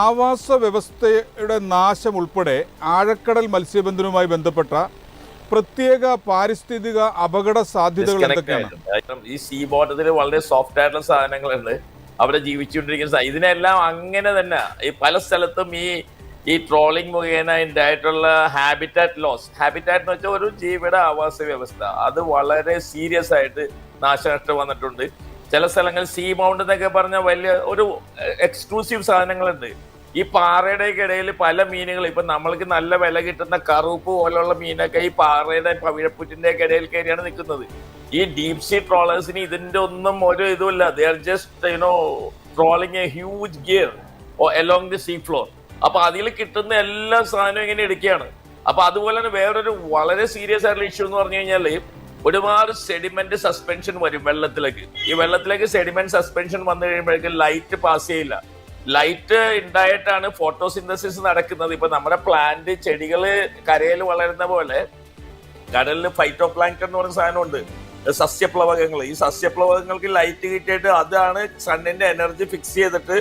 ആവാസ വ്യവസ്ഥയുടെ നാശം ഉൾപ്പെടെ ആഴക്കടൽ മത്സ്യബന്ധനവുമായി ബന്ധപ്പെട്ട പ്രത്യേക പാരിസ്ഥിതിക അപകട സാധ്യതകൾ എന്തൊക്കെയാണ്? ഈ സീ ബോട്ടത്തിൽ വളരെ സോഫ്റ്റ് ആയിട്ടുള്ള സാധനങ്ങളുണ്ട് അവിടെ ജീവിച്ചുകൊണ്ടിരിക്കുന്ന ഇതിനെല്ലാം അങ്ങനെ തന്നെ. ഈ പല സ്ഥലത്തും ഈ ഈ ട്രോളിംഗ് മുഖേന ഉണ്ടായിട്ടുള്ള ഹാബിറ്റാറ്റ് ലോസ് ഹാബിറ്റാറ്റ് എന്ന് വെച്ചാൽ ഒരു ജീവിയുടെ ആവാസ വ്യവസ്ഥ അത് വളരെ സീരിയസ് ആയിട്ട് നാശനഷ്ടം വന്നിട്ടുണ്ട്. ചില സ്ഥലങ്ങളിൽ സീ മൗണ്ട് എന്നൊക്കെ പറഞ്ഞ വലിയ ഒരു എക്സ്ക്ലൂസീവ് സാധനങ്ങളുണ്ട്. ഈ പാറയുടെ ഇടയിൽ പല മീനുകൾ ഇപ്പൊ നമ്മൾക്ക് നല്ല വില കിട്ടുന്ന കറുപ്പ് പോലുള്ള മീനൊക്കെ ഈ പാറയുടെ പവിഴപ്പുറ്റിന്റെ ഒക്കെ ഇടയിൽ കയറിയാണ് നിൽക്കുന്നത്. ഈ ഡീപ് സീ ട്രോളേഴ്സിന് ഇതിന്റെ ഒന്നും ഒരു ഇതുമില്ല. They are just you know trolling a huge gear along the sea floor അപ്പൊ അതിൽ കിട്ടുന്ന എല്ലാ സാധനവും ഇങ്ങനെ എടുക്കുകയാണ്. അപ്പൊ അതുപോലെ തന്നെ വേറൊരു വളരെ സീരിയസ് ആയിട്ടുള്ള ഇഷ്യൂ എന്ന് പറഞ്ഞു കഴിഞ്ഞാൽ ഒരുപാട് സെഡിമെന്റ് സസ്പെൻഷൻ വരും വെള്ളത്തിലേക്ക്. ഈ വെള്ളത്തിലേക്ക് സെഡിമെന്റ് സസ്പെൻഷൻ വന്നു കഴിയുമ്പോഴേക്കും ലൈറ്റ് പാസ് ചെയ്യില്ല. ലൈറ്റ് ഉണ്ടായിട്ടാണ് ഫോട്ടോസിന്തസിസ് നടക്കുന്നത്. ഇപ്പൊ നമ്മുടെ പ്ലാന്റ് ചെടികൾ കരയിൽ വളരുന്ന പോലെ കടലിൽ ഫൈറ്റോ പ്ലാന്റ് എന്ന് പറയുന്ന സാധനമുണ്ട്. സസ്യപ്ലവകങ്ങൾ ഈ സസ്യപ്ലവകങ്ങൾക്ക് ലൈറ്റ് കിട്ടിയിട്ട് അതാണ് സണ്ണിന്റെ എനർജി ഫിക്സ് ചെയ്തിട്ട്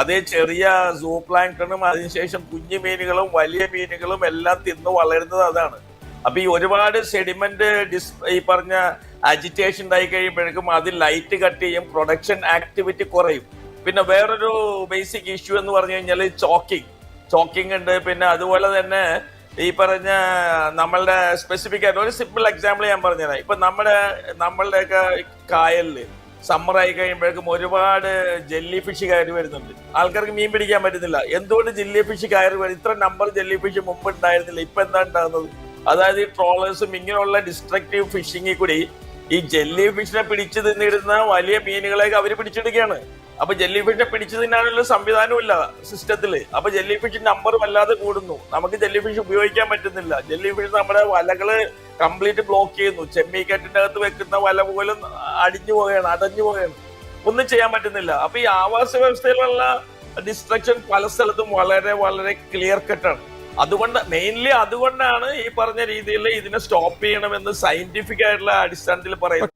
അതേ ചെറിയ സൂ പ്ലാങ്ക്ടണും അതിനുശേഷം കുഞ്ഞു മീനുകളും വലിയ മീനുകളും എല്ലാം തിന്ന് വളരുന്നത് അതാണ്. അപ്പൊ ഈ ഒരുപാട് സെഡിമെന്റ് ഡിസ് ഈ പറഞ്ഞ അജിറ്റേഷൻ ഉണ്ടായി കഴിയുമ്പോഴേക്കും അത് ലൈറ്റ് കട്ട് ചെയ്യും പ്രൊഡക്ഷൻ ആക്ടിവിറ്റി കുറയും. പിന്നെ വേറൊരു ബേസിക് ഇഷ്യൂ എന്ന് പറഞ്ഞു കഴിഞ്ഞാൽ ചോക്കിംഗ് ചോക്കിംഗ് ഉണ്ട്. പിന്നെ അതുപോലെ തന്നെ ഈ പറഞ്ഞ നമ്മളുടെ സ്പെസിഫിക് ആയിട്ട് ഒരു സിമ്പിൾ എക്സാമ്പിൾ ഞാൻ പറഞ്ഞുതരാം. ഇപ്പൊ നമ്മുടെ നമ്മളുടെയൊക്കെ കായലിൽ സമ്മർ ആയി കഴിയുമ്പോഴേക്കും ഒരുപാട് ജെല്ലി ഫിഷ് കയറി വരുന്നുണ്ട്. ആൾക്കാർക്ക് മീൻ പിടിക്കാൻ പറ്റുന്നില്ല. എന്തുകൊണ്ട് ജെല്ലി ഫിഷ് കയറി വരും? ഇത്ര നമ്പർ ജെല്ലി ഫിഷ് മുമ്പ് ഉണ്ടായിരുന്നില്ല. ഇപ്പൊ എന്താ ഉണ്ടാകുന്നത്? അതായത് ഈ ട്രോളേഴ്സും ഇങ്ങനെയുള്ള ഡിസ്ട്രക്റ്റീവ് ഫിഷിങ്ങിൽ കൂടി ഈ ജെല്ലി ഫിഷിനെ പിടിച്ചു തിന്നിരുന്ന വലിയ മീനുകളെയൊക്കെ അവർ പിടിച്ചെടുക്കുകയാണ് അപ്പൊ ജെല്ലി ഫിഷിനെ പിടിച്ചു തിന്നാനുള്ള സംവിധാനവും ഇല്ല സിസ്റ്റത്തിൽ അപ്പൊ ജെല്ലി ഫിഷ് നമ്പർ വല്ലാതെ കൂടുന്നു. നമുക്ക് ജെല്ലി ഫിഷ് ഉപയോഗിക്കാൻ പറ്റുന്നില്ല. ജെല്ലി ഫിഷ് നമ്മുടെ വലകൾ കംപ്ലീറ്റ് ബ്ലോക്ക് ചെയ്യുന്നു. ചെമ്മീക്കെട്ടിന്റെ അകത്ത് വെക്കുന്ന വല പോലും അടിഞ്ഞു പോവുകയാണ് അടഞ്ഞു പോവുകയാണ്. ഒന്നും ചെയ്യാൻ പറ്റുന്നില്ല. അപ്പൊ ഈ ആവാസ വ്യവസ്ഥയിലുള്ള ഡിസ്ട്രക്ഷൻ പല സ്ഥലത്തും വളരെ വളരെ ക്ലിയർ കട്ടാണ് അതുകൊണ്ട് മെയിൻലി അതുകൊണ്ടാണ് ഈ പറഞ്ഞ രീതിയിൽ ഇതിനെ സ്റ്റോപ്പ് ചെയ്യണമെന്ന് സയന്റിഫിക് ആയിട്ടുള്ള അടിസ്ഥാനത്തിൽ പറയുന്നത്.